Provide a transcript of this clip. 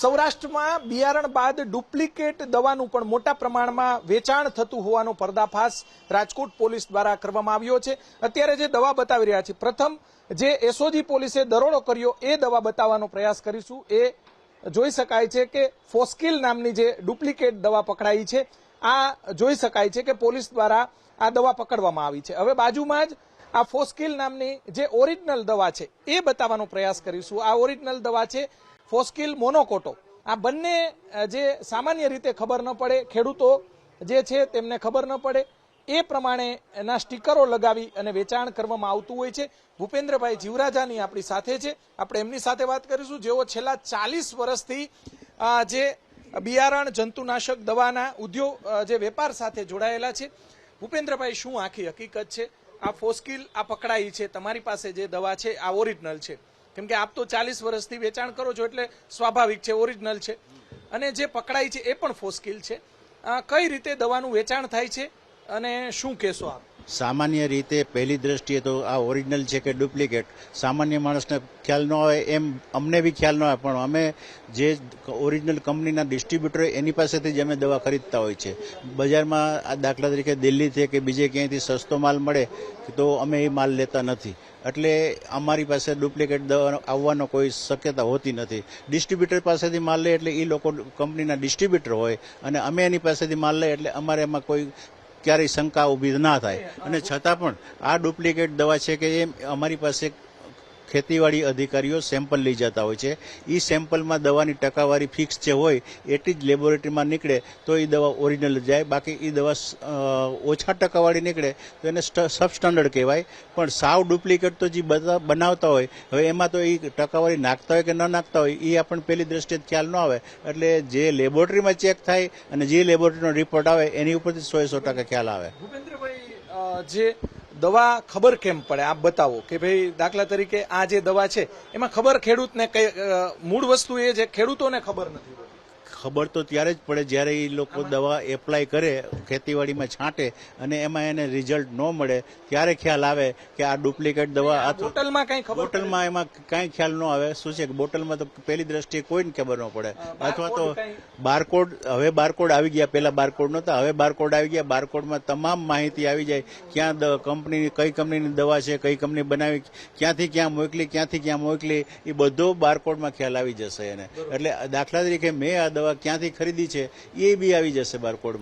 સૌરાષ્ટ્રમાં બિયારણ બાદ ડુપ્લિકેટ દવાનું પણ મોટા પ્રમાણમાં વેચાણ થતું હોવાનો પર્દાફાશ રાજકોટ પોલીસ દ્વારા કરવામાં આવ્યો છે. અત્યારે જે દવા બતાવી રહ્યા છે, પ્રથમ જે એસઓજી પોલીસે દરોડો કર્યો, એ દવા બતાવવાનો પ્રયાસ કરીશું. એ જોઈ શકાય છે કે ફોસ્કિલ નામની જે ડુપ્લિકેટ દવા પકડાઈ છે, આ જોઈ શકાય છે કે પોલીસ દ્વારા આ દવા પકડવામાં આવી છે. હવે બાજુમાં જ આ ફોસ્કિલ નામની જે ઓરિજિનલ દવા છે, એ બતાવવાનો પ્રયાસ કરીશું. આ ઓરિજિનલ દવા છે ફોસ્કિલ મોનોકોટો. આ બંને જે સામાન્ય રીતે ખબર ન પડે, ખેડૂતો જે છે તેમને ખબર ન પડે. એ પ્રમાણે એના સ્ટીકરો લગાવી અને વેચાણ કરવામાં આવતું હોય છે. ભૂપેન્દ્રભાઈ જીવરાજાની આપણી સાથે છે. આપણે એમની સાથે વાત કરીશું. જેઓ છેલ્લા ચાલીસ વર્ષથી જે બિયારણ, જંતુનાશક, દવાના ઉદ્યોગ જે વેપાર સાથે જોડાયેલા છે. ભૂપેન્દ્રભાઈ, શું આખી હકીકત છે? આ ફોસ્કિલ આ પકડાઈ છે. તમારી પાસે જે દવા છે, આ ઓરિજિનલ છે. કેમ કે આપ તો ચાલીસ વર્ષથી વેચાણ કરો છો એટલે સ્વાભાવિક છે ઓરિજિનલ છે. અને જે પકડાય છે એ પણ ફોસ્કિલ છે. કઈ રીતે દવાનું વેચાણ થાય છે અને શું કહેશો આપ? સામાન્ય રીતે પહેલી દ્રષ્ટિએ તો આ ઓરિજિનલ છે કે ડુપ્લિકેટ. સામાન્ય માણસને ખ્યાલ ન હોય એમ અમને બી ખ્યાલ ન હોય, પણ અમે જે ઓરિજિનલ કંપનીના ડિસ્ટ્રીબ્યુટર એની પાસેથી જ અમે દવા ખરીદતા હોય છે. બજારમાં આ દાખલા તરીકે દિલ્હીથી કે બીજે ક્યાંયથી સસ્તો માલ મળે તો અમે એ માલ લેતા નથી. એટલે અમારી પાસે ડુપ્લિકેટ દવા આવવાનો કોઈ શક્યતા હોતી નથી. ડિસ્ટ્રીબ્યુટર પાસેથી માલ લે એટલે એ લોકો કંપનીના ડિસ્ટ્રીબ્યુટર હોય અને અમે એની પાસેથી માલ લઈએ એટલે અમારે એમાં કોઈ ક્યારેય શંકા ઊભી ના થાય. અને છતાં પણ આ ડુપ્લિકેટ દવા છે કે એ અમારી પાસે ખેતીવાડી અધિકારીઓ સેમ્પલ લઈ જતા હોય છે. એ સેમ્પલમાં દવાની ટકાવારી ફિક્સ જે હોય એટલી જ લેબોરેટરીમાં નીકળે તો એ દવા ઓરિજિનલ જાય. બાકી એ દવા ઓછા ટકાવાળી નીકળે તો એને સબસ્ટાન્ડર્ડ કહેવાય. પણ સાવ ડુપ્લિકેટ તો જે બધા બનાવતા હોય, હવે એમાં તો એ ટકાવારી નાખતા હોય કે ન નાખતા હોય એ આપણને પહેલી દ્રષ્ટિએ ખ્યાલ ન આવે. એટલે જે લેબોરેટરીમાં ચેક થાય અને જે લેબોરેટરીનો રિપોર્ટ આવે, એની ઉપરથી સો સો ટકા ખ્યાલ આવે. ભૂપેન્દ્રભાઈ જે દવા ખબર કેમ પડે આપ બતાવો કે ભાઈ દાખલા તરીકે આ જે દવા છે, એમાં ખબર ખેડૂતને કઈ મૂળ વસ્તુ એ છે, ખેડૂતોને ખબર નથી. ખબર તો ત્યારે જ પડે જ્યારે એ લોકો દવા એપ્લાય કરે ખેતીવાડીમાં છાંટે અને એમાં એને રિઝલ્ટ ન મળે ત્યારે ખ્યાલ આવે કે આ ડુપ્લિકેટ દવા બોટલમાં કઈ ખબર બોટલમાં એમાં કાંઈ ખ્યાલ ન આવે. શું છે કે બોટલમાં તો પહેલી દ્રષ્ટિએ કોઈને ખબર ન પડે. અથવા તો બારકોડ હવે બારકોડ આવી ગયા પહેલા બારકોડ નહોતા હવે બારકોડ આવી ગયા બારકોડમાં તમામ માહિતી આવી જાય ક્યાં કંપનીની કઈ કંપનીની દવા છે કઈ કંપની બનાવી ક્યાંથી ક્યાં મોકલી ક્યાંથી ક્યાં મોકલી એ બધો બારકોડમાં ખ્યાલ આવી જશે એને. એટલે દાખલા તરીકે મેં આ દવા ક્યાંથી ખરીદી છે એ બી આવી જશે બારકોડમાં